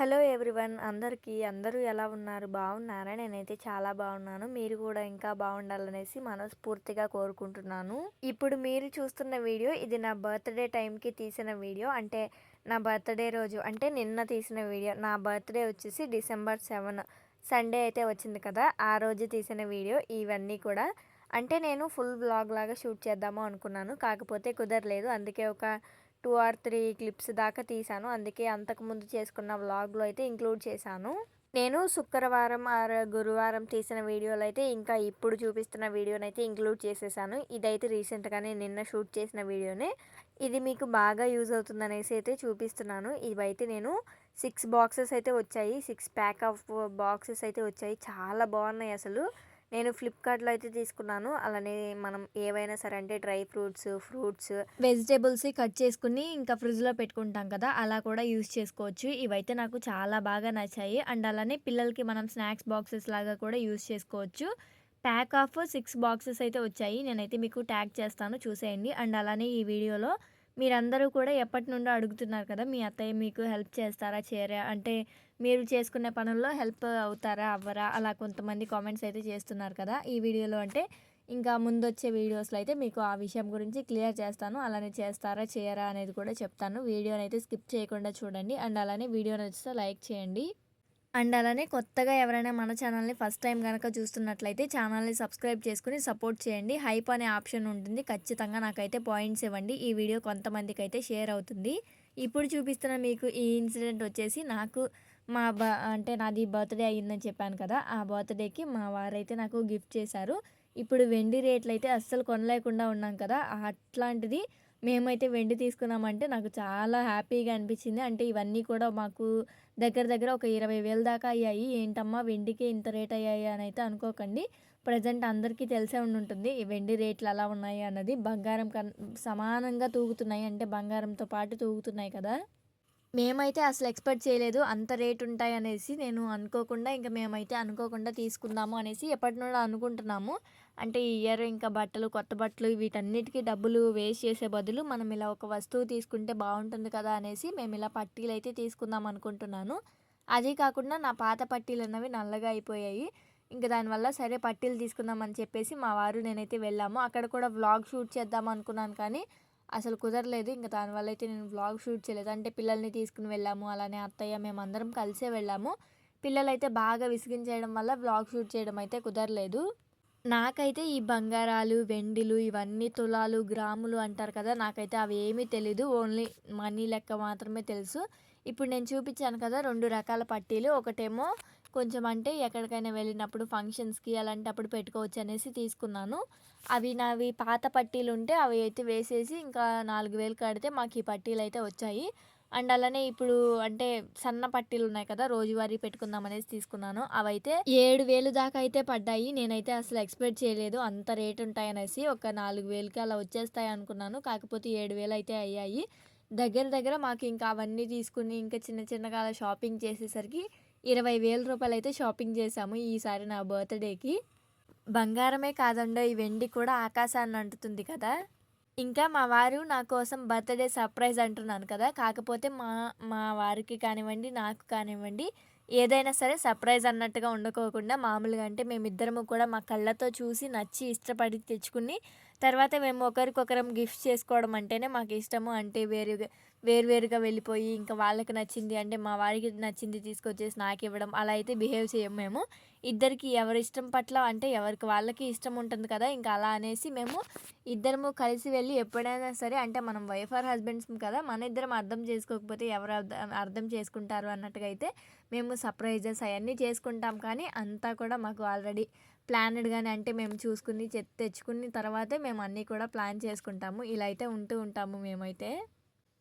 Hello everyone అందరికీ. అందరూ ఎలా ఉన్నారు? బాగున్నారా? నేనైతే చాలా బాగున్నాను. మీరు కూడా ఇంకా బాగుండాలనేసి మనస్ఫూర్తిగా కోరుకుంటున్నాను. ఇప్పుడు మీరు చూస్తున్న వీడియో ఇది నా బర్త్డే టైంకి తీసిన వీడియో. అంటే నా బర్త్డే రోజు అంటే నిన్న తీసిన వీడియో. నా బర్త్డే వచ్చేసి డిసెంబర్ సెవెన్ సండే అయితే వచ్చింది కదా. ఆ రోజు తీసిన వీడియో ఇవన్నీ కూడా. అంటే నేను ఫుల్ బ్లాగ్ లాగా షూట్ చేద్దాము అనుకున్నాను. కాకపోతే కుదరలేదు. అందుకే ఒక టూ ఆర్ త్రీ క్లిప్స్ దాకా తీసాను అందుకే అంతకుముందు చేసుకున్న వ్లాగ్లో అయితే ఇంక్లూడ్ చేశాను. నేను శుక్రవారం ఆర్ గురువారం తీసిన వీడియోలు అయితే ఇంకా ఇప్పుడు చూపిస్తున్న వీడియోని అయితే ఇంక్లూడ్ చేసేసాను. ఇదైతే రీసెంట్గానే నిన్న షూట్ చేసిన వీడియోనే. ఇది మీకు బాగా యూజ్ అవుతుంది అనేసి అయితే చూపిస్తున్నాను. ఇవైతే నేను సిక్స్ బాక్సెస్ అయితే వచ్చాయి. సిక్స్ ప్యాక్ ఆఫ్ బాక్సెస్ అయితే వచ్చాయి. చాలా బాగున్నాయి అసలు. నేను ఫ్లిప్కార్ట్లో అయితే తీసుకున్నాను. అలానే మనం ఏవైనా సరే అంటే dry fruits fruits vegetables cut చేసుకుని ఇంకా ఫ్రిడ్జ్లో పెట్టుకుంటాం కదా అలా కూడా యూస్ చేసుకోవచ్చు. ఇవైతే నాకు చాలా బాగా నచ్చాయి. అండ్ అలానే పిల్లలకి మనం స్నాక్స్ బాక్సెస్ లాగా కూడా యూస్ చేసుకోవచ్చు. ప్యాక్ ఆఫ్ సిక్స్ బాక్సెస్ అయితే వచ్చాయి. నేనైతే మీకు ట్యాగ్ చేస్తాను చూసేయండి. అండ్ అలానే ఈ వీడియోలో మీరందరూ కూడా ఎప్పటి నుండో అడుగుతున్నారు కదా మీ అత్తయ్య మీకు హెల్ప్ చేస్తారా చేయరా? అంటే మీరు చేసుకునే పనుల్లో హెల్ప్ అవుతారా అవ్వరా? అలా కొంతమంది కామెంట్స్ అయితే చేస్తున్నారు కదా ఈ వీడియోలో అంటే ఇంకా ముందు వచ్చే వీడియోస్లో అయితే మీకు ఆ విషయం గురించి క్లియర్ చేస్తాను అలానే చేస్తారా చేయరా అనేది కూడా చెప్తాను. వీడియోని అయితే స్కిప్ చేయకుండా చూడండి అండ్ అలానే వీడియో నచ్చితే లైక్ చేయండి. అండ్ అలానే కొత్తగా ఎవరైనా మన ఛానల్ని ఫస్ట్ టైం కనుక చూస్తున్నట్లయితే ఛానల్ని సబ్స్క్రైబ్ చేసుకుని సపోర్ట్ చేయండి. హైప్ అనే ఆప్షన్ ఉంటుంది. ఖచ్చితంగా నాకైతే పాయింట్స్ ఇవ్వండి. ఈ వీడియో కొంతమందికి అయితే షేర్ అవుతుంది. ఇప్పుడు చూపిస్తున్న మీకు ఈ ఇన్సిడెంట్ వచ్చేసి నాకు మా బ అంటే నాది బర్త్డే అయ్యిందని చెప్పాను కదా ఆ బర్త్డేకి మా వారైతే నాకు గిఫ్ట్ చేశారు. ఇప్పుడు వెండి రేట్లు అయితే అస్సలు కొనలేకుండా ఉన్నాం కదా అట్లాంటిది మేమైతే వెండి తీసుకున్నామంటే నాకు చాలా హ్యాపీగా అనిపించింది. అంటే ఇవన్నీ కూడా మాకు దగ్గర దగ్గర ఒక ఇరవై వేలు దాకా అయ్యాయి. ఏంటమ్మా వెండికి ఇంత రేట్ అయ్యాయి అని అయితే అనుకోకండి. ప్రజెంట్ అందరికీ తెలిసే ఉండుంటుంది. ఈ వెండి రేట్లు అలా ఉన్నాయి అన్నది బంగారం కన్ సమానంగా తూగుతున్నాయి అంటే బంగారంతో పాటు తూగుతున్నాయి కదా. మేమైతే అసలు ఎక్స్పెక్ట్ చేయలేదు అంత రేట్ ఉంటాయి అనేసి నేను అనుకోకుండా ఇంకా మేమైతే అనుకోకుండా తీసుకుందాము అనేసి ఎప్పటి నుండో అనుకుంటున్నాము. అంటే ఈ ఇయర్ ఇంకా బట్టలు కొత్త బట్టలు వీటన్నిటికీ డబ్బులు వేస్ట్ చేసే బదులు మనం ఇలా ఒక వస్తువు తీసుకుంటే బాగుంటుంది కదా అనేసి మేము ఇలా పట్టీలు అయితే తీసుకుందాం అనుకుంటున్నాను. అదే కాకుండా నా పాత పట్టీలు అన్నవి నల్లగా అయిపోయాయి. ఇంకా దానివల్ల సరే పట్టీలు తీసుకుందాం అని చెప్పేసి మా వారు నేనైతే వెళ్ళాము. అక్కడ కూడా వ్లాగ్ షూట్ చేద్దాం అనుకున్నాను కానీ అసలు కుదరలేదు. ఇంకా దానివల్ల అయితే నేను వ్లాగ్ షూట్ చేయలేదు. అంటే పిల్లల్ని తీసుకుని వెళ్ళాము అలానే అత్తయ్య మేము అందరం కలిసే వెళ్ళాము. పిల్లలైతే బాగా విసిగించేయడం వల్ల వ్లాగ్ షూట్ చేయడం అయితే కుదరలేదు. నాకైతే ఈ బంగారాలు వెండిలు ఇవన్నీ తులాలు గ్రాములు అంటారు కదా నాకైతే అవి ఏమీ తెలీదు. ఓన్లీ మనీ లెక్క మాత్రమే తెలుసు. ఇప్పుడు నేను చూపించాను కదా రెండు రకాల పట్టీలు. ఒకటేమో కొంచెం అంటే ఎక్కడికైనా వెళ్ళినప్పుడు ఫంక్షన్స్కి అలాంటప్పుడు పెట్టుకోవచ్చు అనేసి తీసుకున్నాను. అవి నావి పాత పట్టీలు ఉంటే అవి అయితే వేసేసి ఇంకా నాలుగు వేలు కడితే మాకు ఈ పట్టీలు అయితే వచ్చాయి. అండ్ అలానే ఇప్పుడు అంటే సన్న పట్టీలు ఉన్నాయి కదా రోజువారీ పెట్టుకుందాం అనేసి తీసుకున్నాను. అవైతే ఏడు వేలు దాకా అయితే పడ్డాయి. నేనైతే అసలు ఎక్స్పెక్ట్ చేయలేదు అంత రేట్ ఉంటాయనేసి ఒక నాలుగు వేలకి అలా వచ్చేస్తాయి అనుకున్నాను. కాకపోతే ఏడు వేలు అయితే అయ్యాయి. దగ్గర దగ్గర మాకు ఇంకా అవన్నీ తీసుకుని ఇంకా చిన్న చిన్నగా అలా షాపింగ్ చేసేసరికి ఇరవై వేల రూపాయలు అయితే షాపింగ్ చేశాము ఈసారి నా బర్త్డేకి. బంగారమే కాదండో ఈ వెండి కూడా ఆకాశాన్ని అంటుతుంది కదా. ఇంకా మా వారు నా కోసం బర్త్డే సర్ప్రైజ్ అంటున్నాను కదా. కాకపోతే మా మా వారికి కానివ్వండి నాకు కానివ్వండి ఏదైనా సరే సర్ప్రైజ్ అన్నట్టుగా ఉండకోకుండా మామూలుగా అంటే మేమిద్దరము కూడా మా కళ్ళతో చూసి నచ్చి ఇష్టపడి తెచ్చుకుని తర్వాత మేము ఒకరికొకరం గిఫ్ట్ చేసుకోవడం అంటేనే మాకు ఇష్టము అంటే వేరే వేరువేరుగా వెళ్ళిపోయి ఇంకా వాళ్ళకి నచ్చింది అంటే మా వారికి నచ్చింది తీసుకొచ్చేసి నాకు ఇవ్వడం అలా అయితే బిహేవ్ చేయం మేము. ఇద్దరికి ఎవరి ఇష్టం పట్ల అంటే ఎవరికి వాళ్ళకి ఇష్టం ఉంటుంది కదా ఇంకా అలా అనేసి మేము ఇద్దరము కలిసి వెళ్ళి ఎప్పుడైనా సరే అంటే మనం వైఫ్ ఆర్ హస్బెండ్స్ కదా మన ఇద్దరం అర్థం చేసుకోకపోతే ఎవరు అర్థం అర్థం చేసుకుంటారు అన్నట్టుగా అయితే మేము సర్ప్రైజెస్ అవన్నీ చేసుకుంటాం. కానీ అంతా కూడా మాకు ఆల్రెడీ ప్లానెడ్గానే అంటే మేము చూసుకుని తెచ్చుకుని తర్వాతే మేము అన్నీ కూడా ప్లాన్ చేసుకుంటాము. ఇలా అయితే ఉంటూ ఉంటాము మేమైతే.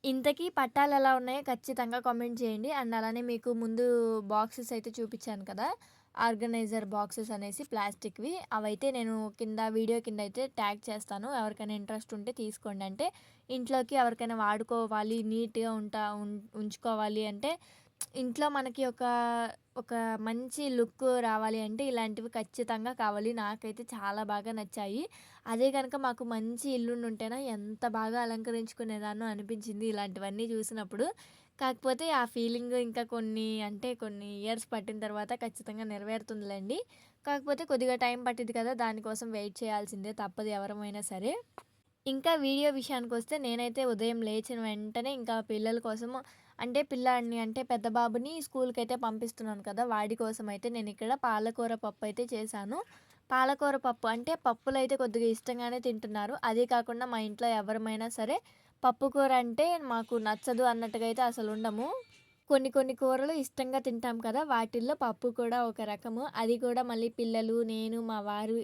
ఇంతకీ పట్టాలు ఎలా ఉన్నాయో ఖచ్చితంగా కామెంట్ చేయండి. అండ్ అలానే మీకు ముందు బాక్సెస్ అయితే చూపించాను కదా ఆర్గనైజర్ బాక్సెస్ అనేసి ప్లాస్టిక్వి. అవైతే నేను కింద వీడియో కింద అయితే ట్యాగ్ చేస్తాను. ఎవరికైనా ఇంట్రెస్ట్ ఉంటే తీసుకోండి. అంటే ఇంట్లోకి ఎవరికైనా వాడుకోవాలి నీట్గా ఉంటా ఉంచుకోవాలి అంటే ఇంట్లో మనకి ఒక ఒక మంచి లుక్ రావాలి అంటే ఇలాంటివి ఖచ్చితంగా కావాలి నాకైతే చాలా బాగా నచ్చాయి అదే కనుక మాకు మంచి ఇల్లు ఉంటేనా ఎంత బాగా అలంకరించుకునేదానో అనిపించింది ఇలాంటివన్నీ చూసినప్పుడు కాకపోతే ఆ ఫీలింగ్ ఇంకా కొన్ని అంటే కొన్ని ఇయర్స్ పట్టిన తర్వాత ఖచ్చితంగా నెరవేరుతుందిలేండి. కాకపోతే కొద్దిగా టైం పట్టింది కదా! దానికోసం వెయిట్ చేయాల్సిందే తప్పదు ఎవరమైనా సరే. ఇంకా వీడియో విషయానికి వస్తే నేనైతే ఉదయం లేచిన వెంటనే ఇంకా పిల్లల కోసము అంటే పిల్లాడిని అంటే పెద్ద బాబుని అయితే పంపిస్తున్నాను కదా! వాడి కోసం అయితే నేను ఇక్కడ పాలకూర పప్పు అయితే చేశాను. పాలకూర పప్పు అంటే పప్పులు అయితే కొద్దిగా ఇష్టంగానే తింటున్నారు. అదే కాకుండా మా ఇంట్లో ఎవరమైనా సరే పప్పు కూర అంటే మాకు నచ్చదు అన్నట్టుగా అయితే అసలు ఉండము. కొన్ని కొన్ని కూరలు ఇష్టంగా తింటాం కదా! వాటిల్లో పప్పు కూడా ఒక రకము. అది కూడా మళ్ళీ పిల్లలు, నేను, మా వారు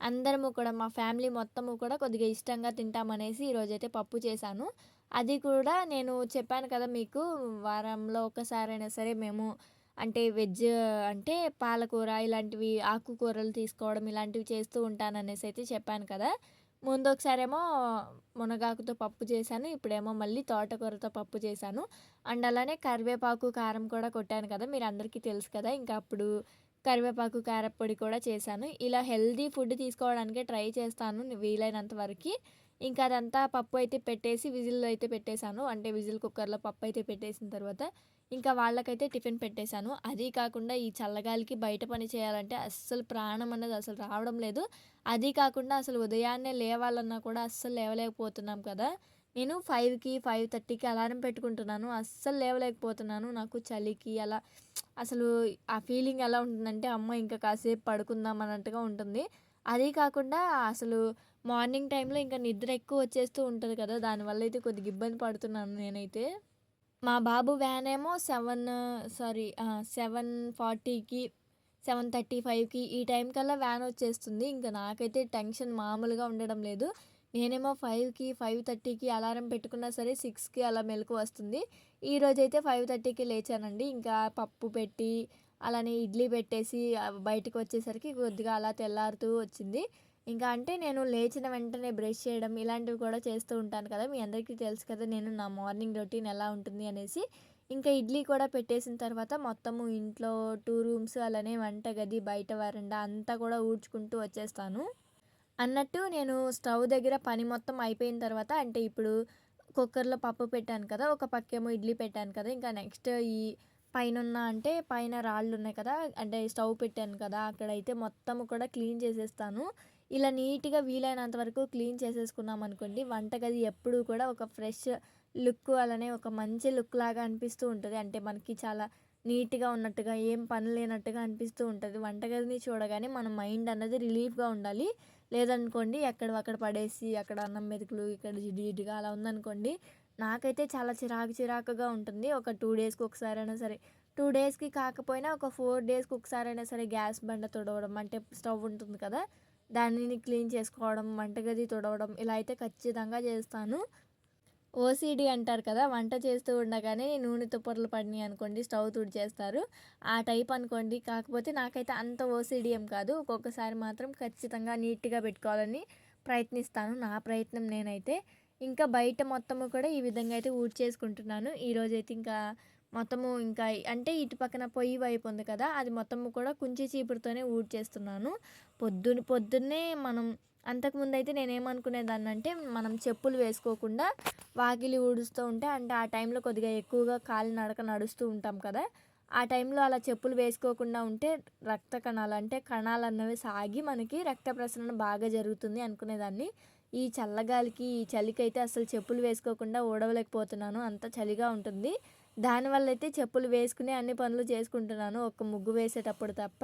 అందరము కూడా మా ఫ్యామిలీ మొత్తము కూడా కొద్దిగా ఇష్టంగా తింటామనేసి ఈరోజైతే పప్పు చేశాను. అది కూడా నేను చెప్పాను కదా మీకు వారంలో ఒకసారైనా సరే మేము అంటే వెజ్ అంటే పాలకూర ఇలాంటివి ఆకుకూరలు తీసుకోవడం ఇలాంటివి చేస్తూ ఉంటాననేసి అయితే చెప్పాను కదా! ముందు ఒకసారేమో మునగాకుతో పప్పు చేశాను. ఇప్పుడేమో మళ్ళీ తోటకూరతో పప్పు చేశాను. అండ్ అలానే కరివేపాకు, కారం కూడా కొట్టాను కదా! మీరు అందరికీ తెలుసు కదా! ఇంకా అప్పుడు కరివేపాకు, కారప్పొడి కూడా చేశాను. ఇలా హెల్దీ ఫుడ్ తీసుకోవడానికే ట్రై చేస్తాను వీలైనంత వరకి. ఇంకా అదంతా పప్పు అయితే పెట్టేసి విజిల్‌లో అయితే పెట్టేశాను. అంటే విజిల్ కుక్కర్‌లో పప్పు అయితే పెట్టేసిన తర్వాత ఇంకా వాళ్ళకైతే టిఫిన్ పెట్టేశాను. అదీ కాకుండా ఈ చల్లగాలికి బయట పని చేయాలంటే అస్సలు ప్రాణం అన్నది అసలు రావడం లేదు. అదీ కాకుండా అసలు ఉదయాన్నే లేవాలన్నా కూడా అస్సలు లేవలేకపోతున్నాం కదా! నేను 5కి, 5:30కి అలారం పెట్టుకుంటున్నాను. అస్సలు లేవలేకపోతున్నాను. నాకు చలికి అలా అసలు ఆ ఫీలింగ్ ఎలా ఉంటుందంటే అమ్మ ఇంకా కాసేపు పడుకుందాం అన్నట్టుగా ఉంటుంది. అది కాకుండా అసలు మార్నింగ్ టైంలో ఇంకా నిద్ర ఎక్కువ వచ్చేస్తూ ఉంటుంది కదా! దానివల్ల అయితే కొద్దిగా ఇబ్బంది పడుతున్నాను నేనైతే. మా బాబు వ్యాన్ ఏమో సెవెన్ సారీ సెవెన్ ఫార్టీకి సెవెన్ థర్టీ ఫైవ్కి ఈ టైం కల్లా వ్యాన్ వచ్చేస్తుంది. ఇంకా నాకైతే టెన్షన్ మామూలుగా ఉండడం లేదు. నేనేమో 5కి, 5:30కి అలారం పెట్టుకున్నా సరే సిక్స్కి అలా మెలకు వస్తుంది. ఈరోజైతే 5:30కి లేచానండి. ఇంకా పప్పు పెట్టి అలానే ఇడ్లీ పెట్టేసి బయటకు వచ్చేసరికి కొద్దిగా అలా తెల్లారుతూ వచ్చింది. ఇంకా అంటే నేను లేచిన వెంటనే బ్రష్ చేయడం ఇలాంటివి కూడా చేస్తూ ఉంటాను కదా! మీ అందరికీ తెలుసు కదా! నేను నా మార్నింగ్ రొటీన్ ఎలా ఉంటుంది అనేసి. ఇంకా ఇడ్లీ కూడా పెట్టేసిన తర్వాత మొత్తము ఇంట్లో టూ రూమ్స్ అలానే వంట గది బయట వరండా అంతా కూడా ఊడ్చుకుంటూ వచ్చేస్తాను. అన్నట్టు నేను స్టవ్ దగ్గర పని మొత్తం అయిపోయిన తర్వాత అంటే ఇప్పుడు కుక్కర్‌లో పప్పు పెట్టాను కదా! ఒక పక్కేమో ఇడ్లీ పెట్టాను కదా! ఇంకా నెక్స్ట్ ఈ పైనున్న అంటే పైన రాళ్ళు ఉన్నాయి కదా! అంటే స్టవ్ పెట్టాను కదా! అక్కడైతే మొత్తము కూడా క్లీన్ చేసేస్తాను. ఇలా నీట్‌గా వీలైనంత వరకు క్లీన్ చేసేసుకున్నామనుకోండి వంటగది ఎప్పుడూ కూడా ఒక ఫ్రెష్ లుక్ అలానే ఒక మంచి లుక్ లాగా అనిపిస్తూ ఉంటుంది అంటే మనకి చాలా నీట్‌గా ఉన్నట్టుగా, ఏం పని లేనట్టుగా అనిపిస్తూ ఉంటుంది వంటగదిని చూడగానే మన మైండ్ అన్నది రిలీఫ్‌గా ఉండాలి. లేదనుకోండి ఎక్కడివక్కడ పడేసి అక్కడ అన్నం మెతుకులు, ఇక్కడ జిడ్డు జిడ్డుగా అలా ఉందనుకోండి నాకైతే చాలా చిరాకు చిరాకుగా ఉంటుంది. ఒక టూ డేస్‌కి ఒకసారి అయినా సరే టూ డేస్‌కి కాకపోయినా ఒక ఫోర్ డేస్‌కి ఒకసారి అయినా సరే గ్యాస్ బండ తుడవడం అంటే స్టవ్ ఉంటుంది కదా! దానిని క్లీన్ చేసుకోవడం, వంటగది తుడవడం ఇలా అయితే ఖచ్చితంగా చేస్తాను. ఓసిడి అంటారు కదా! వంట చేస్తూ ఉండగానే నూనె తుప్పర్లు పడినాయి అనుకోండి స్టవ్ తుడిచేస్తారు. ఆ టైప్ అనుకోండి. కాకపోతే నాకైతే అంత ఓసిడి ఏం కాదు. ఒక్కొక్కసారి మాత్రం ఖచ్చితంగా నీట్‌గా పెట్టుకోవాలని ప్రయత్నిస్తాను. నా ప్రయత్నం నేనైతే. ఇంకా బయట మొత్తము కూడా ఈ విధంగా అయితే ఊడ్చేసుకుంటున్నాను. ఈరోజైతే ఇంకా మొత్తము ఇంకా అంటే ఇటు పక్కన పొయ్యి వైపు ఉంది కదా! అది మొత్తము కూడా కుంచి చీపురుతోనే ఊడ్చేస్తున్నాను. పొద్దున పొద్దున్నే మనం అంతకుముందు అయితే నేనేమనుకునేదాన్ని అంటే మనం చెప్పులు వేసుకోకుండా వాకిలి ఊడుస్తూ ఉంటే అంటే ఆ టైంలో కొద్దిగా ఎక్కువగా కాలినడక నడుస్తూ ఉంటాం కదా! ఆ టైంలో అలా చెప్పులు వేసుకోకుండా ఉంటే రక్త కణాలు అంటే కణాలు అన్నవి సాగి మనకి రక్త ప్రసరణ బాగా జరుగుతుంది అనుకునేదాన్ని. ఈ చల్లగాలికి, ఈ చలికైతే అసలు చెప్పులు వేసుకోకుండా ఊడవలేకపోతున్నాను. అంత చలిగా ఉంటుంది. దానివల్ల అయితే చెప్పులు వేసుకునే అన్ని పనులు చేసుకుంటున్నాను. ఒక్క ముగ్గు వేసేటప్పుడు తప్ప.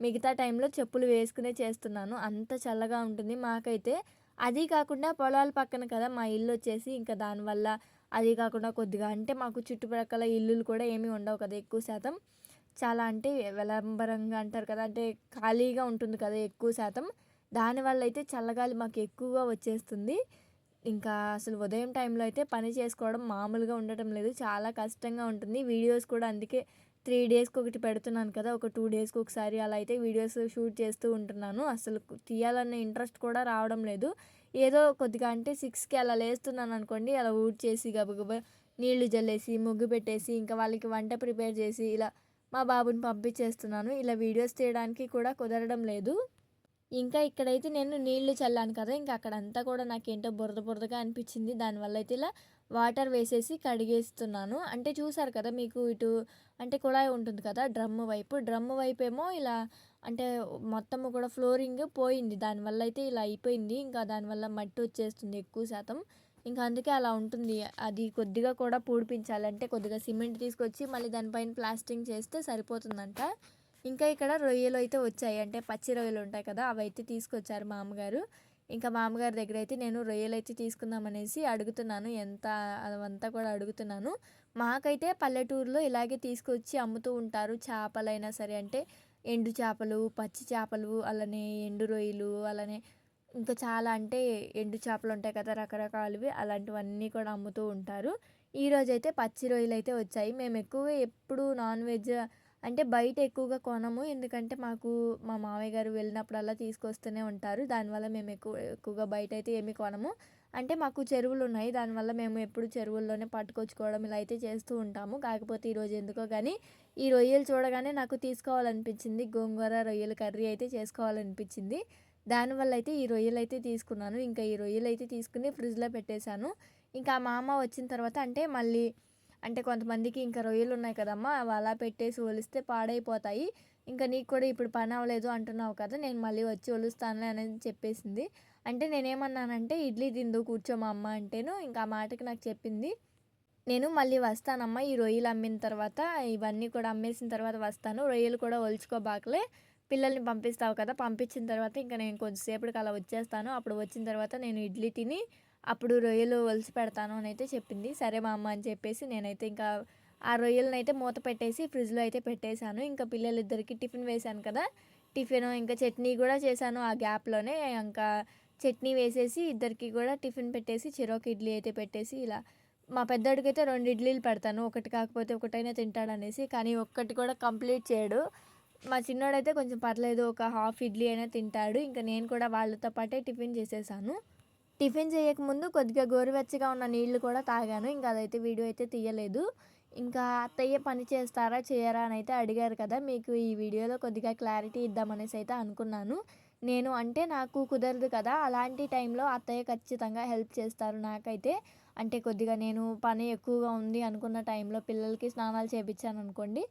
మిగతా టైంలో చెప్పులు వేసుకునే చేస్తున్నాను. అంత చల్లగా ఉంటుంది మాకైతే. అది కాకుండా పొలాల పక్కన కదా మా ఇల్లు వచ్చేసి ఇంకా దానివల్ల అది కాకుండా కొద్దిగా అంటే మాకు చుట్టుప్రక్కల ఇల్లులు కూడా ఏమీ ఉండవు కదా ఎక్కువ శాతం. చాలా అంటే విలంబరంగా అంటారు కదా! అంటే ఖాళీగా ఉంటుంది కదా ఎక్కువ శాతం. దానివల్ల అయితే చల్లగాలి మాకు ఎక్కువగా వచ్చేస్తుంది. ఇంకా అసలు ఉదయం టైంలో అయితే పని చేసుకోవడం మామూలుగా ఉండటం లేదు. చాలా కష్టంగా ఉంటుంది. వీడియోస్ కూడా అందుకే త్రీ డేస్‌కి ఒకటి పెడుతున్నాను కదా! ఒక టూ డేస్‌కి ఒకసారి అలా అయితే వీడియోస్ షూట్ చేస్తూ ఉంటున్నాను. అసలు తీయాలన్న ఇంట్రెస్ట్ కూడా రావడం లేదు. ఏదో కొద్దిగా అంటే సిక్స్కి అలా లేస్తున్నాను అనుకోండి అలా ఊడ్చేసి గబగబా నీళ్ళు జల్లేసి, ముగ్గు పెట్టేసి ఇంకా వాళ్ళకి వంట ప్రిపేర్ చేసి ఇలా మా బాబుని పంపించేస్తున్నాను. ఇలా వీడియోస్ తీయడానికి కూడా కుదరడం లేదు. ఇంకా ఇక్కడైతే నేను నీళ్ళు చల్లాను కదా ఇంకా అక్కడంతా కూడా నాకేంటో బురద బురదగా అనిపించింది. దానివల్ల అయితే ఇలా వాటర్ వేసేసి కడిగేస్తున్నాను. అంటే చూసారు కదా మీకు ఇటు అంటే కుళాయి ఉంటుంది కదా డ్రమ్ వైపు. డ్రమ్ వైపు ఏమో ఇలా అంటే మొత్తము కూడా ఫ్లోరింగ్ పోయింది. దానివల్ల అయితే ఇలా అయిపోయింది. ఇంకా దానివల్ల మట్టి వచ్చేస్తుంది ఎక్కువ శాతం. ఇంకా అందుకే అలా ఉంటుంది. అది కొద్దిగా కూడా పూడిపించాలంటే కొద్దిగా సిమెంట్ తీసుకొచ్చి మళ్ళీ దానిపైన ప్లాస్టింగ్ చేస్తే సరిపోతుందంట. ఇంకా ఇక్కడ రొయ్యలు అయితే వచ్చాయి. అంటే పచ్చి రొయ్యలు ఉంటాయి కదా అవి అయితే తీసుకొచ్చారు మామగారు. ఇంకా మామగారి దగ్గర అయితే నేను రొయ్యలు అయితే తీసుకుందామనేసి అడుగుతున్నాను. ఎంత అదంతా కూడా అడుగుతున్నాను. మాకైతే పల్లెటూరులో ఇలాగే తీసుకొచ్చి అమ్ముతూ ఉంటారు. చేపలైనా సరే అంటే ఎండు చేపలు పచ్చి చేపలు అలానే ఎండు రొయ్యలు అలానే ఇంకా చాలా అంటే ఎండు చేపలు ఉంటాయి కదా రకరకాలవి అలాంటివన్నీ కూడా అమ్ముతూ ఉంటారు. ఈరోజైతే పచ్చి రొయ్యలు అయితే వచ్చాయి. మేము ఎక్కువగా ఎప్పుడు నాన్ వెజ్ అంటే బయట ఎక్కువగా కొనము. ఎందుకంటే మాకు మా మామయ్య గారు వెళ్ళినప్పుడల్లా తీసుకొస్తూనే ఉంటారు. దానివల్ల మేము ఎక్కువ ఎక్కువగా బయట అయితే ఏమి కొనము. అంటే మాకు చెరువులు ఉన్నాయి. దానివల్ల మేము ఎప్పుడు చెరువుల్లోనే పట్టుకొచ్చుకోవడం ఇలా అయితే చేస్తూ ఉంటాము. కాకపోతే ఈరోజు ఎందుకో కానీ ఈ రొయ్యలు చూడగానే నాకు తీసుకోవాలనిపించింది. గోంగూర రొయ్యల కర్రీ అయితే చేసుకోవాలనిపించింది. దానివల్ల అయితే ఈ రొయ్యలు అయితే తీసుకున్నాను. ఇంకా ఈ రొయ్యలు అయితే తీసుకుని ఫ్రిడ్జ్లో పెట్టేశాను. ఇంకా మా అమ్మ వచ్చిన తర్వాత అంటే మళ్ళీ అంటే కొంతమందికి ఇంకా రొయ్యలు ఉన్నాయి కదమ్మా అవి అలా పెట్టేసి ఒలిస్తే పాడైపోతాయి. ఇంకా నీకు కూడా ఇప్పుడు పని అవ్వలేదు అంటున్నావు కదా నేను మళ్ళీ వచ్చి ఒలుస్తానులే అనేది చెప్పేసింది. అంటే నేనేమన్నానంటే ఇడ్లీ తిందు కూర్చో మా అమ్మ అంటేను ఇంకా ఆ మాటకి నాకు చెప్పింది. నేను మళ్ళీ వస్తానమ్మా ఈ రొయ్యలు అమ్మిన తర్వాత ఇవన్నీ కూడా అమ్మేసిన తర్వాత వస్తాను. రొయ్యలు కూడా ఒలుచుకోబాకలే. పిల్లల్ని పంపిస్తావు కదా పంపించిన తర్వాత ఇంకా నేను కొద్దిసేపటికి అలా వచ్చేస్తాను. అప్పుడు వచ్చిన తర్వాత నేను ఇడ్లీ తిని అప్పుడు రొయ్యలు వలసి పెడతాను అని అయితే చెప్పింది. సరే మా అమ్మ అని చెప్పేసి నేనైతే ఇంకా ఆ రొయ్యలను అయితే మూత పెట్టేసి ఫ్రిడ్జ్లో అయితే పెట్టేశాను. ఇంకా పిల్లలిద్దరికి టిఫిన్ వేశాను కదా. టిఫిన్ ఇంకా చట్నీ కూడా చేశాను ఆ గ్యాప్లోనే. ఇంకా చట్నీ వేసేసి ఇద్దరికి కూడా టిఫిన్ పెట్టేసి చిరోకి ఇడ్లీ అయితే పెట్టేసి ఇలా మా పెద్దోడికి అయితే రెండు ఇడ్లీలు పెడతాను. ఒకటి కాకపోతే ఒకటైనా తింటాడు అనేసి కానీ ఒక్కటి కూడా కంప్లీట్ చేయడు. మా చిన్నోడైతే కొంచెం పర్లేదు ఒక హాఫ్ ఇడ్లీ అయినా తింటాడు. ఇంకా నేను కూడా వాళ్ళతో పాటే టిఫిన్ చేసేసాను. టిఫిన్ చేయకముందు కొద్దిగా గోరువెచ్చగా ఉన్న నీళ్ళు కూడా తాగాను. ఇంకా అదైతే వీడియో అయితే తీయలేదు. ఇంకా అత్తయ్య పని చేస్తారా చేయరా అని అయితే అడిగారు కదా మీకు ఈ వీడియోలో కొద్దిగా క్లారిటీ ఇద్దామనేసి అయితే అనుకున్నాను. నేను అంటే నాకు కుదరదు కదా అలాంటి టైంలో అత్తయ్య ఖచ్చితంగా హెల్ప్ చేస్తారు నాకైతే. అంటే కొద్దిగా నేను పని ఎక్కువగా ఉంది అనుకున్న టైంలో పిల్లలకి స్నానాలు చేయించాను అనుకోండి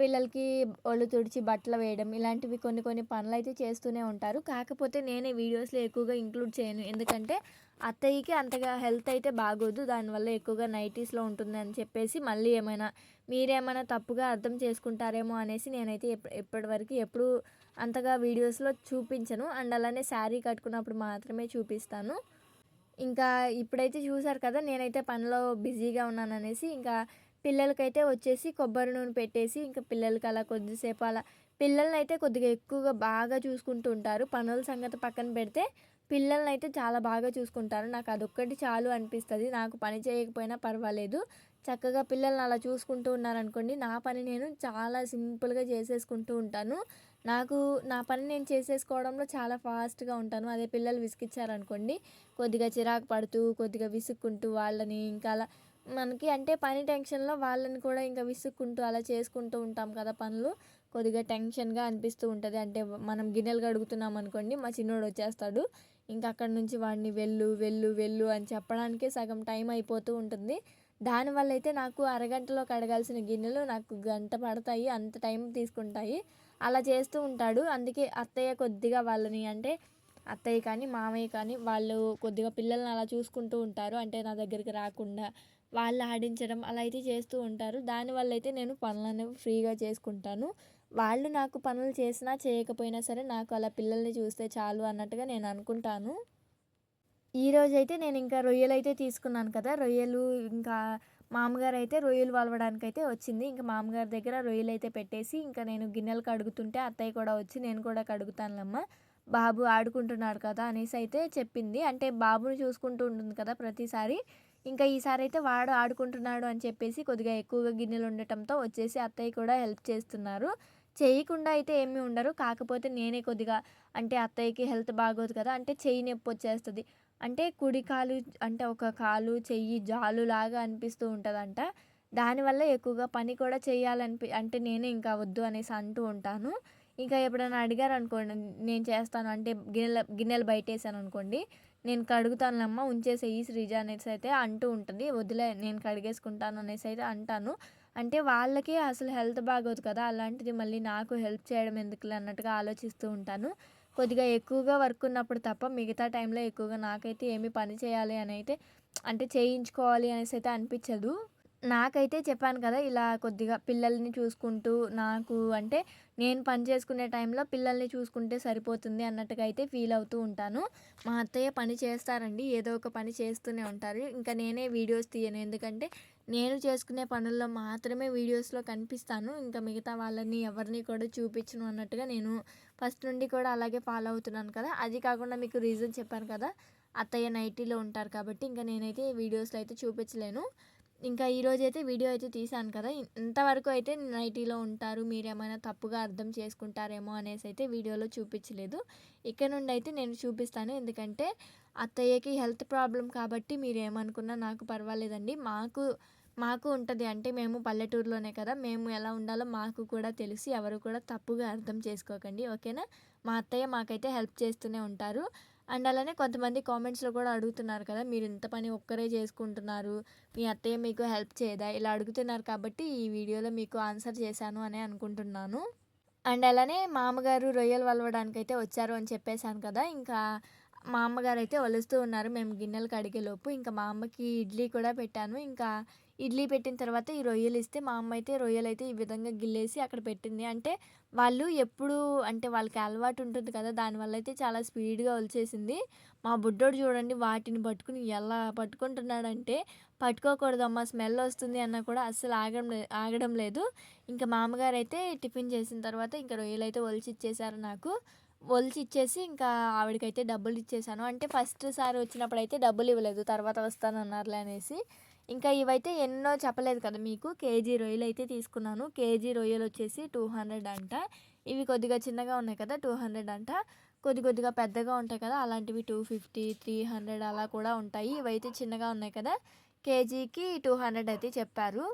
పిల్లలకి ఒళ్ళు తుడిచి బట్టలు వేయడం ఇలాంటివి కొన్ని కొన్ని పనులు అయితే చేస్తూనే ఉంటారు. కాకపోతే నేనే వీడియోస్లో ఎక్కువగా ఇంక్లూడ్ చేయను. ఎందుకంటే అత్తయ్యకి అంతగా హెల్త్ అయితే బాగోదు. దానివల్ల ఎక్కువగా నైటీస్లో ఉంటుంది అని చెప్పేసి మళ్ళీ ఏమైనా మీరేమైనా తప్పుగా అర్థం చేసుకుంటారేమో అనేసి నేనైతే ఎప్పటివరకు ఎప్పుడూ అంతగా వీడియోస్లో చూపించను. అండ్ అలానే శారీ కట్టుకున్నప్పుడు మాత్రమే చూపిస్తాను. ఇంకా ఇప్పుడైతే చూసారు కదా నేనైతే పనిలో బిజీగా ఉన్నాను అనేసి ఇంకా పిల్లలకైతే వచ్చేసి కొబ్బరి నూనె పెట్టేసి ఇంకా పిల్లలకి అలా కొద్దిసేపు అలా పిల్లల్ని అయితే కొద్దిగా ఎక్కువగా బాగా చూసుకుంటూ ఉంటారు. పనుల సంగతి పక్కన పెడితే పిల్లల్ని అయితే చాలా బాగా చూసుకుంటారు. నాకు అదొక్కటి చాలు అనిపిస్తుంది. నాకు పని చేయకపోయినా పర్వాలేదు. చక్కగా పిల్లల్ని అలా చూసుకుంటూ ఉన్నారనుకోండి నా పని నేను చాలా సింపుల్గా చేసేసుకుంటూ ఉంటాను. నాకు నా పని నేను చేసేసుకోవడంలో చాలా ఫాస్ట్గా ఉంటాను. అదే పిల్లలు విసిగిచ్చారనుకోండి కొద్దిగా చిరాకు పడుతూ కొద్దిగా విసుక్కుంటూ వాళ్ళని ఇంకా అలా మనకి అంటే పని టెన్షన్లో వాళ్ళని కూడా ఇంకా విసుక్కుంటూ అలా చేసుకుంటూ ఉంటాం కదా పనులు. కొద్దిగా టెన్షన్గా అనిపిస్తూ ఉంటుంది. అంటే మనం గిన్నెలు కడుగుతున్నాం అనుకోండి మా చిన్నోడు వచ్చేస్తాడు. ఇంకా అక్కడ నుంచి వాడిని వెళ్ళు వెళ్ళు వెళ్ళు అని చెప్పడానికే సగం టైం అయిపోతూ ఉంటుంది. దానివల్ల అయితే నాకు అరగంటలో కడగాల్సిన గిన్నెలు నాకు గంట పడతాయి అంత టైం తీసుకుంటాయి. అలా చేస్తూ ఉంటాడు. అందుకే అత్తయ్య కొద్దిగా వాళ్ళని అంటే అత్తయ్య కానీ మామయ్య కానీ వాళ్ళు కొద్దిగా పిల్లల్ని అలా చూసుకుంటూ ఉంటారు. అంటే నా దగ్గరికి రాకుండా వాళ్ళు ఆడించడం అలా అయితే చేస్తూ ఉంటారు. దానివల్ల అయితే నేను పనులు అనేవి ఫ్రీగా చేసుకుంటాను. వాళ్ళు నాకు పనులు చేసినా చేయకపోయినా సరే నాకు అలా పిల్లల్ని చూస్తే చాలు అన్నట్టుగా నేను అనుకుంటాను. ఈరోజు అయితే నేను ఇంకా రొయ్యలు అయితే తీసుకున్నాను కదా. రొయ్యలు ఇంకా మామగారు అయితే రొయ్యలు వలవడానికి అయితే వచ్చింది. ఇంకా మామగారి దగ్గర రొయ్యలు అయితే పెట్టేసి ఇంకా నేను గిన్నెలు కడుగుతుంటే అత్తయ్య కూడా వచ్చి నేను కూడా కడుగుతానులమ్మ. బాబు ఆడుకుంటున్నాడు కదా అనేసి అయితే చెప్పింది. అంటే బాబుని చూసుకుంటూ ఉంటుంది కదా ప్రతిసారి. ఇంకా ఈసారి అయితే వాడు ఆడుకుంటున్నాడు అని చెప్పేసి కొద్దిగా ఎక్కువగా గిన్నెలు ఉండటంతో వచ్చేసి అత్తయ్య కూడా హెల్ప్ చేస్తున్నారు. చేయకుండా అయితే ఏమీ ఉండరు. కాకపోతే నేనే కొద్దిగా అంటే అత్తయ్యకి హెల్త్ బాగోదు కదా అంటే చెయ్యి నొప్పి వచ్చేస్తుంది. అంటే కుడి కాలు అంటే ఒక కాలు చెయ్యి జాలు లాగా అనిపిస్తూ ఉంటుందంట. దానివల్ల ఎక్కువగా పని కూడా చేయాలనిపి అంటే నేనే ఇంకా వద్దు అనేసి అంటూ ఉంటాను. ఇంకా ఎప్పుడైనా అడిగారు అనుకోండి నేను చేస్తాను అంటే గిన్నెల గిన్నెలు బయటేసాను అనుకోండి నేను కడుగుతానమ్మా ఉంచేసేయి. శ్రీజ అనేసి అయితే అంటూ ఉంటుంది. వదిలే నేను కడిగేసుకుంటాను అనేసి అయితే అంటాను. అంటే వాళ్ళకి అసలు హెల్త్ బాగోదు కదా అలాంటిది మళ్ళీ నాకు హెల్ప్ చేయడం ఎందుకులే అన్నట్టుగా ఆలోచిస్తూ ఉంటాను. కొద్దిగా ఎక్కువగా వర్క్ ఉన్నప్పుడు తప్ప మిగతా టైంలో ఎక్కువగా నాకైతే ఏమి పని చేయాలి అని అయితే అంటే చేయించుకోవాలి అనేసి అయితే అనిపించదు. నాకైతే చెప్పాను కదా ఇలా కొద్దిగా పిల్లల్ని చూసుకుంటూ నాకు అంటే నేను పని చేసుకునే టైంలో పిల్లల్ని చూసుకుంటే సరిపోతుంది అన్నట్టుగా అయితే ఫీల్ అవుతూ ఉంటాను. మా అత్తయ్య పని చేస్తారండి ఏదో ఒక పని చేస్తూనే ఉంటారు. ఇంకా నేనే వీడియోస్ తీయను. ఎందుకంటే నేను చేసుకునే పనుల్లో మాత్రమే వీడియోస్లో కనిపిస్తాను. ఇంకా మిగతా వాళ్ళని ఎవరిని కూడా చూపించను అన్నట్టుగా నేను ఫస్ట్ నుండి కూడా అలాగే ఫాలో అవుతున్నాను కదా. అది కాకుండా మీకు రీజన్ చెప్పాను కదా అత్తయ్య నైటీలో ఉంటారు కాబట్టి ఇంకా నేనైతే వీడియోస్లో అయితే చూపించలేను. ఇంకా ఈరోజు అయితే వీడియో అయితే తీసాను కదా. ఇంతవరకు అయితే నైటీలో ఉంటారు మీరు ఏమైనా తప్పుగా అర్థం చేసుకుంటారేమో అనేసి అయితే వీడియోలో చూపించలేదు. ఇక్కడ నుండి అయితే నేను చూపిస్తాను. ఎందుకంటే అత్తయ్యకి హెల్త్ ప్రాబ్లం కాబట్టి మీరు ఏమనుకున్నా నాకు పర్వాలేదండి. మాకు మాకు ఉంటుంది. అంటే మేము పల్లెటూరులోనే కదా. మేము ఎలా ఉండాలో మాకు కూడా తెలిసి ఎవరు కూడా తప్పుగా అర్థం చేసుకోకండి. ఓకేనా? మా అత్తయ్య మాకైతే హెల్ప్ చేస్తూనే ఉంటారు. అండ్ అలానే కొంతమంది కామెంట్స్లో కూడా అడుగుతున్నారు కదా మీరు ఇంత పని ఒక్కరే చేసుకుంటున్నారు మీ అత్తయ్య మీకు హెల్ప్ చేయదా? ఇలా అడుగుతున్నారు కాబట్టి ఈ వీడియోలో మీకు ఆన్సర్ చేశాను అని అనుకుంటున్నాను. అండ్ అలానే మామగారు రొయ్యలు వలవడానికి అయితే వచ్చారు అని చెప్పేశాను కదా ఇంకా మా అమ్మగారు అయితే వలుస్తూ ఉన్నారు. మేము గిన్నెలు కడిగేలోపు ఇంకా మా అమ్మకి ఇడ్లీ కూడా పెట్టాను. ఇంకా ఇడ్లీ పెట్టిన తర్వాత ఈ రొయ్యలు ఇస్తే మా అమ్మ అయితే రొయ్యలు అయితే ఈ విధంగా గిల్లేసి అక్కడ పెట్టింది. అంటే వాళ్ళు ఎప్పుడు అంటే వాళ్ళకి అలవాటు ఉంటుంది కదా దానివల్ల అయితే చాలా స్పీడ్గా వలిచేసింది మా బుడ్డోడు చూడండి వాటిని పట్టుకుని ఎలా పట్టుకుంటున్నాడంటే పట్టుకోకూడదమ్మా స్మెల్ వస్తుంది అన్న కూడా అస్సలు ఆగడం ఆగడం లేదు. ఇంకా మామగారు అయితే టిఫిన్ చేసిన తర్వాత ఇంకా రొయ్యలు అయితే ఒలిచి ఇచ్చేసారు నాకు. ఒలిచి ఇచ్చేసి ఇంకా ఆవిడకైతే డబ్బులు ఇచ్చేసాను అంటే ఫస్ట్ సారి వచ్చినప్పుడు అయితే డబ్బులు ఇవ్వలేదు తర్వాత వస్తానన్నారులే అనేసి ఇంకా ఇవైతే ఎన్నో చెప్పలేదు కదా మీకు. కేజీ రొయ్యలు అయితే తీసుకున్నాను. కేజీ రొయ్యలు వచ్చేసి టూ హండ్రెడ్ అంట ఇవి కొద్దిగా చిన్నగా ఉన్నాయి కదా టూ హండ్రెడ్ అంట కొద్ది కొద్దిగా పెద్దగా ఉంటాయి కదా అలాంటివి టూ ఫిఫ్టీ త్రీ హండ్రెడ్ అలా కూడా ఉంటాయి. ఇవైతే చిన్నగా ఉన్నాయి కదా కేజీకి టూ హండ్రెడ్ అయితే చెప్పారు.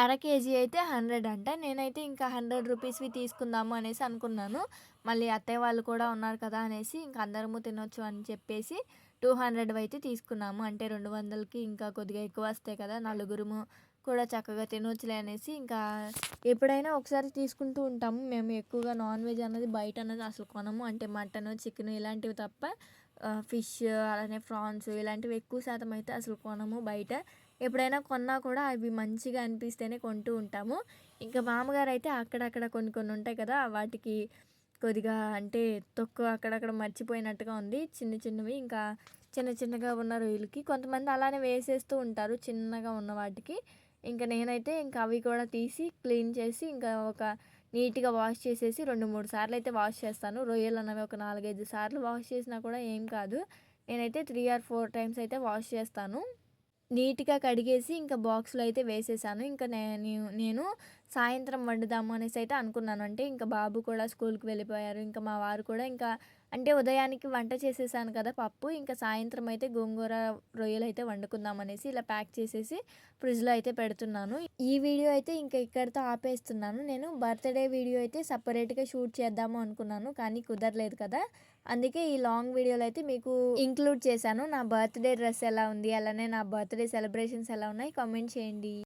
అర కేజీ అయితే హండ్రెడ్ అంట. నేనైతే ఇంకా హండ్రెడ్ రూపీస్వి తీసుకుందాము అనేసి అనుకున్నాను. మళ్ళీ అత్తయ్య వాళ్ళు కూడా ఉన్నారు కదా అనేసి ఇంకా అందరము తినొచ్చు అని చెప్పేసి టూ హండ్రెడ్ అయితే తీసుకున్నాము. అంటే రెండు వందలకి ఇంకా కొద్దిగా ఎక్కువ వస్తాయి కదా నలుగురుము కూడా చక్కగా తినొచ్చులే అనేసి ఇంకా ఎప్పుడైనా ఒకసారి తీసుకుంటూ ఉంటాము. మేము ఎక్కువగా నాన్ వెజ్ అన్నది బయట అన్నది అసలు కొనము. అంటే మటన్ చికెన్ ఇలాంటివి తప్ప ఫిష్ అలానే ఫ్రాన్స్ ఇలాంటివి ఎక్కువ శాతం అయితే అసలు కొనము బయట. ఎప్పుడైనా కొన్నా కూడా అవి మంచిగా అనిపిస్తేనే కొంటూ ఉంటాము. ఇంకా మామగారు అయితే అక్కడక్కడ కొన్ని కొన్ని ఉంటాయి కదా వాటికి కొద్దిగా అంటే తొక్కు అక్కడక్కడ మర్చిపోయినట్టుగా ఉంది. చిన్న చిన్నవి ఇంకా చిన్న చిన్నగా ఉన్న రొయ్యలకి. కొంతమంది అలానే వేసేస్తూ ఉంటారు చిన్నగా ఉన్న వాటికి. ఇంకా నేనైతే ఇంకా అవి కూడా తీసి క్లీన్ చేసి ఇంకా ఒక నీట్గా వాష్ చేసేసి రెండు మూడు సార్లు అయితే వాష్ చేస్తాను. రొయ్యలు అన్నవి ఒక నాలుగైదు సార్లు వాష్ చేసినా కూడా ఏం కాదు. నేనైతే త్రీ ఆర్ ఫోర్ టైమ్స్ అయితే వాష్ చేస్తాను. నీట్గా కడిగేసి ఇంకా బాక్స్లో అయితే వేసేసాను. ఇంకా నేను నేను సాయంత్రం వండుదాము అనేసి అయితే అనుకున్నాను. అంటే ఇంకా బాబు కూడా స్కూల్కి వెళ్ళిపోయారు. ఇంకా మా వారు కూడా ఇంకా అంటే ఉదయానికి వంట చేసేసాను కదా పప్పు. ఇంకా సాయంత్రం అయితే గోంగూర రొయ్యలు అయితే వండుకుందాం అనేసి ఇలా ప్యాక్ చేసేసి ఫ్రిడ్జ్లో అయితే పెడుతున్నాను. ఈ వీడియో అయితే ఇంకా ఇక్కడితో ఆపేస్తున్నాను. నేను బర్త్డే వీడియో అయితే సపరేట్గా షూట్ చేద్దాము అనుకున్నాను. కానీ కుదరలేదు కదా. అందుకే ఈ లాంగ్ వీడియోలో అయితే మీకు ఇంక్లూడ్ చేశాను. నా బర్త్డే డ్రెస్ ఎలా ఉంది? అలానే నా బర్త్డే సెలబ్రేషన్స్ ఎలా ఉన్నాయి? కామెంట్ చేయండి.